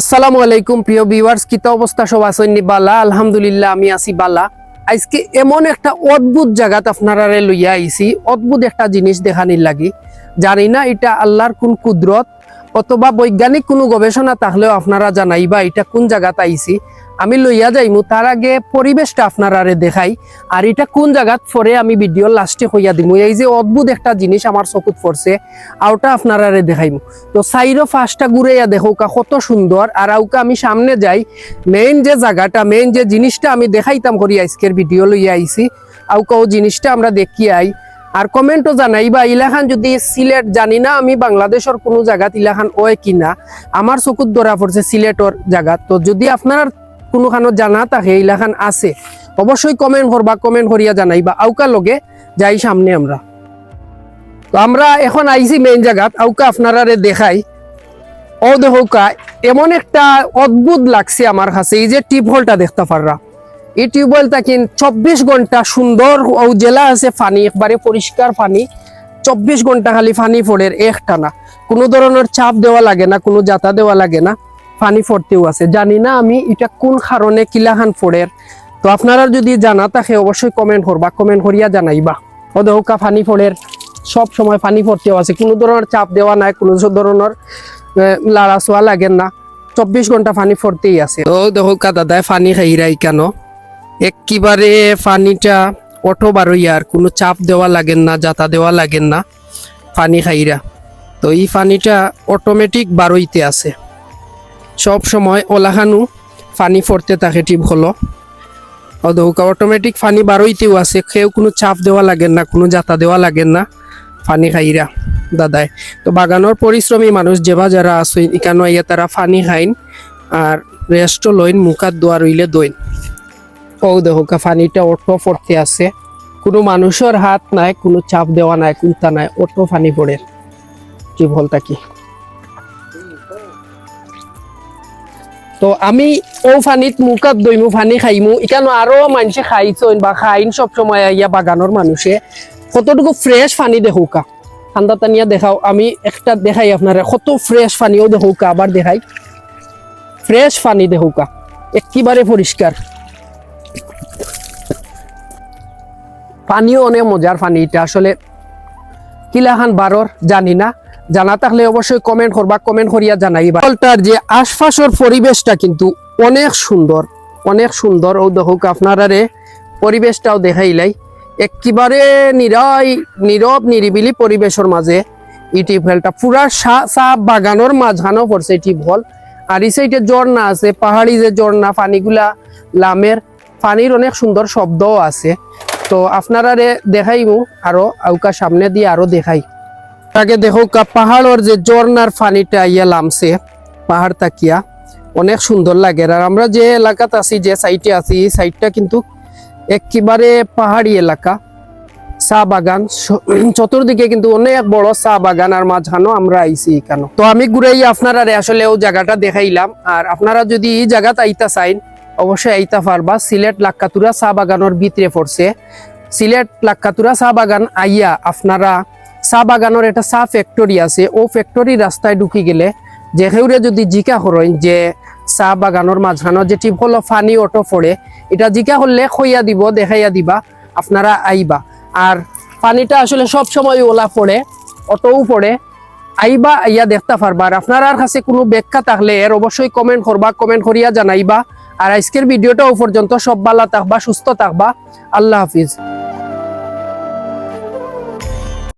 আসসালামু আলাইকুম, প্রিয় ভিউয়ার্স কিতা অবস্থা? সব আছেন নি? বালা, আলহামদুলিল্লাহ, আমি আছি বালা। আজকে এমন একটা অদ্ভুত জায়গাত আপনারা লইয়া আইছি। অদ্ভুত একটা জিনিস দেখানির লাগি। জানি না এটা আল্লাহর কোন কুদরত, অথবা বৈজ্ঞানিক কোনো গবেষণা থাকলেও আপনারা জানাইবা এটা কোন জায়গাত আইছি। আমি লইয়া যাইমু, তার আগে পরিবেশটা আপনারারে দেখাই। আর এটা কোন জায়গাত পরে আমি ভিডিও লাস্টে হইয়া দিমু? এই যে অদ্ভুত একটা জিনিস আমার চকুত পড়ছে, আওটা আপনারারে দেখাইমু। তো সাইরো ঘুরাইয়া দেখো কা কত সুন্দর। আর আউকা আমি সামনে যাই মেইন যে জায়গাটা মেইন যে জিনিসটা আমি দেখাইতাম করি আজকের ভিডিও লইয়া আইছি আউকা ও জিনিসটা আমরা দেখি আই। আর কমেন্টও জানাই বা ইলাখান যদি সিলেট জানি না আমি বাংলাদেশের কোনো জায়গাত ইলাখান ওয় কিনা আমার চকুত ধরা পড়ছে সিলেটর জায়গা তো যদি আপনার কোনোখানো জানা থাকে ইলাখান আছে। অবশ্যই কমেন্ট করবা কমেন্ট করিয়া জানাইবা। আউকা লগে যাই সামনে আমরা। তো আমরা এখন আইছি মেইন জায়গাত আউকা আপনারারে দেখাই। ও দেখৌকা, এমন একটা অদ্ভুত লাগছে আমার কাছে। এই যে হোলটা দেখতে পাররা। এই টিউবওয়েলটা কিন চব্বিশ ঘণ্টা সুন্দর ও জেলা আছে পানি একবারে পরিষ্কার পানি চব্বিশ ঘণ্টা খালি পানি পড়ে একটা না কোনো ধরনের চাপ দেওয়া লাগে না, কোনো জাতা দেওয়া লাগে না। পানি পড়তেও আছে। জানি না আমি এটা কোন কারণে কিলাখান ফোড়ের তো আপনারা যদি জানা থাকে অবশ্যই কমেন্ট করবা কমেন্ট করিয়া জানাইবা। ও দেহকা পানি ফোড়ের সব সময় পানি পড়তেও আছে। কোনো ধরনের চাপ দেওয়া নাই, কোনো ধরনের লাড়া ছোয়া লাগে না। চব্বিশ ঘণ্টা পানি পড়তেই আছে। ও দেখো দাদায় পানি খাইরাই কেন? একেবারে পানিটা অটো বারোই আর কোনো চাপ দেওয়া লাগেন না জাতা দেওয়া লাগেন না। পানি খাইরা। তো এই পানিটা অটোমেটিক বারোইতে আছে। সব সময় ওলাখানু পানি পড়তে থাকে টিপ হলো। অদৌকা অটোমেটিক ফানি বারোইতেও আছে, কেউ কোনো চাপ দেওয়া লাগে না, কোনো জাতা দেওয়া লাগে না ফানি খাইরা দাদাই তো বাগানোর পরিশ্রমী মানুষ যেবা যারা আছে ইকানো ইয়া তারা ফানি খাইন আর রেস্টও লইন মুখাত দোয়া রইলে দইন। ও দেখোকা পানিটা অটো পড়তে আছে। কোনো মানুষের হাত নাই, কোনো চাপ দেওয়া নাই কুন্তা নাই, অটো ফানি পড়ে। কি বলতা কি? তো আমি ও ফানিত মুখাত দইমু ফানি খাইমু ইকানো আরও মানুষে খাইছইন বা খাইন সব সময় ইয়া বাগানোর মানুষে। কতটুকু ফ্রেশ পানি দেখুকা। ঠান্ডা টানিয়া দেখাও, আমি একটা দেখাই আপনারা, কত ফ্রেশ পানিও দেখুকা, আবার দেখাই। ফ্রেশ পানি দেখুকা একেবারে পরিষ্কার পানিও অনেক মজার পানি এটা আসলে কিলাখান বারর জানি না। জানা থাকলে অবশ্যই কমেন্ট করবা কমেন্ট করিয়া জানাইবা। ফলটার যে আশপাশের পরিবেশটা কিন্তু অনেক সুন্দর অনেক সুন্দর। ও দেখুক, আপনারারে পরিবেশটাও দেখাইলাই। একেবারে নিরাই, নীরব, নিরিবিলি পরিবেশের মাঝে এই টিউবওয়েলটা পুরা চা বাগানোর মাঝখানো পড়ছে এই টিউবওয়েল আর এই সাইডে ঝর্ণা আছে, পাহাড়ি যে ঝর্ণা, পানিগুলা লামের, পানির অনেক সুন্দর শব্দও আছে। তো আপনারারে দেখাইমু, আরও আউকা সামনে দিয়ে আরও দেখাই। আগে দেখো কা, পাহাড়ের যে ঝর্ণার পানিটা ইয়া লামছে, পাহাড় তাকিয়া, অনেক সুন্দর লাগে। আর আমরা যে এলাকাত আছি, যে সাইটে আছি, এই সাইডটা কিন্তু একেবারে পাহাড়ি এলাকা, চা বাগান। চতুর্দিকে কিন্তু অনেক বড় চা বাগান আর মাঝখানো আমরা আইছি এখানে তো আমি ঘুরাই আপনারা আসলে ও জায়গাটা দেখাইলাম। আর আপনারা যদি এই জায়গাতে আইতা চাইন, অবশ্যই আইতা পারবা। সিলেট লাক্কাতুরা চা বাগানোর ভিতরে পড়ছে। সিলেট লাক্কাতুরা চা বাগান আইয়া আপনারা চা বাগানোর একটা চা ফ্যাক্টরি আছে। ও ফ্যাক্টরি রাস্তায় ঢুকি গেলে যে সেউরে যদি জিকা করেন যে চা বাগানোর যে টিপ হলো ফানি অটো পড়ে এটা জিকা করলে খইয়া দিব, দেখাইয়া দিবা, আপনারা আইবা। আর পানিটা আসলে সব সময় ওলা পড়ে, অটোও পড়ে, আইবা, আইয়া দেখতে পারবা। আর আপনার কাছে কোনো ব্যাখ্যা থাকলে এর অবশ্যই কমেন্ট করবা কমেন্ট করিয়া জানাইবা। আর আজকের ভিডিওটা ও পর্যন্ত সব ভালো থাকবা, সুস্থ থাকবা। আল্লাহ হাফিজ।